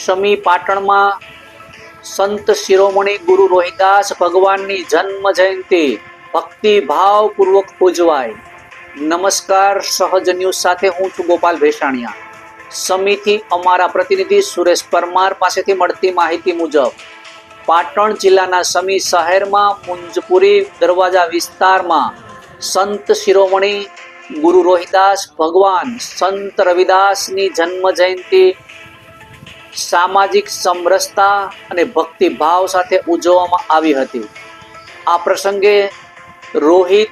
સમી પાટણમાં સંત શિરોમણી ગુરુ રોહિદાસ ભગવાનની જન્મ જયંતિ ભક્તિ ભાવપૂર્વક ઉજવાય. નમસ્કાર સહજ ન્યૂઝ સાથે હું છું ગોપાલ ભેસાણિયા. સમિતિ અમારા પ્રતિનિધિ સુરેશ પરમાર પાસેથી મળતી માહિતી મુજબ, પાટણ જિલ્લાના સમી શહેરમાં મુંજપુરી દરવાજા વિસ્તારમાં સંત શિરોમણી ગુરુ રોહિદાસ ભગવાન સંત રવિદાસની જન્મ જયંતિ સામાજિક સમરસતા અને ભક્તિભાવ સાથે ઉજવવામાં આવી હતી. આ પ્રસંગે રોહિત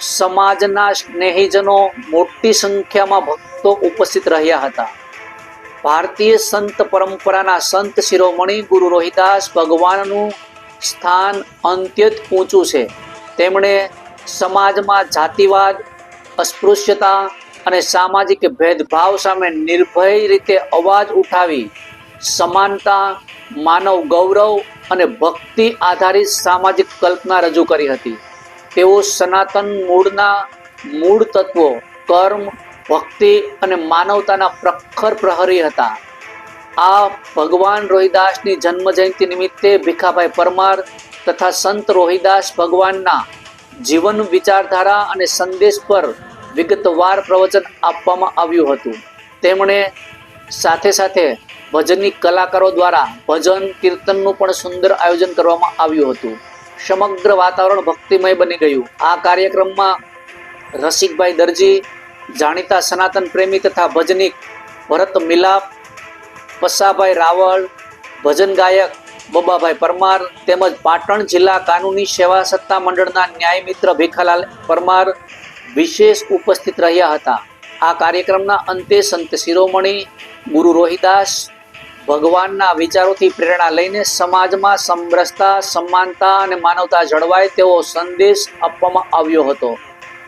સમાજના સ્નેહીજનો મોટી સંખ્યામાં ભક્તો ઉપસ્થિત રહ્યા હતા. ભારતીય સંત પરંપરાના સંત શિરોમણી ગુરુ રોહિદાસ ભગવાનનું સ્થાન અત્યંત ઊંચું છે. તેમણે સમાજમાં જાતિવાદ, અસ્પૃશ્યતા અને સામાજિક ભેદભાવ સામે નિર્ભય રીતે અવાજ ઉઠાવી સમાનતા, માનવ ગૌરવ અને ભક્તિ આધારિત સામાજિક કલ્પના રજૂ કરી હતી. તેઓ સનાતન મૂળના મૂળ તત્વો, કર્મ, ભક્તિ અને માનવતાના પ્રખર પ્રહરી હતા. આ ભગવાન રોહિદાસની જન્મજયંતિ નિમિત્તે ભીખાભાઈ પરમાર તથા સંત રોહિદાસ ભગવાનના જીવન વિચારધારા અને સંદેશ પર વિગતવાર પ્રવચન આપવામાં આવ્યું હતું. તેમણે સાથે સાથે ભજનની કલાકારો દ્વારા ભજન કીર્તનનું પણ સુંદર આયોજન કરવામાં આવ્યું હતું. સમગ્ર વાતાવરણ ભક્તિમય બની ગયું. આ કાર્યક્રમમાં રસિકભાઈ દરજી, જાણીતા સનાતન પ્રેમી તથા ભજનિક ભરત મિલાપ, પસાભાઈ રાવળ, ભજન ગાયક બબાભાઈ પરમાર તેમજ પાટણ જિલ્લા કાનૂની સેવા સત્તા મંડળના ન્યાય મિત્ર ભીખાલાલ પરમાર વિશેષ ઉપસ્થિત રહ્યા હતા. આ કાર્યક્રમના અંતે સંત શિરોમણી, ગુરુ રોહિદાસ, ભગવાનના વિચારોથી પ્રેરણા લઈને સમાજમાં સમરસતા, સમાનતા અને માનવતા જળવાય તેવો સંદેશ આપવામાં આવ્યો હતો.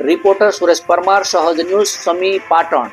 રિપોર્ટર સુરેશ પરમાર, સહજ ન્યૂઝ, સમી પાટણ.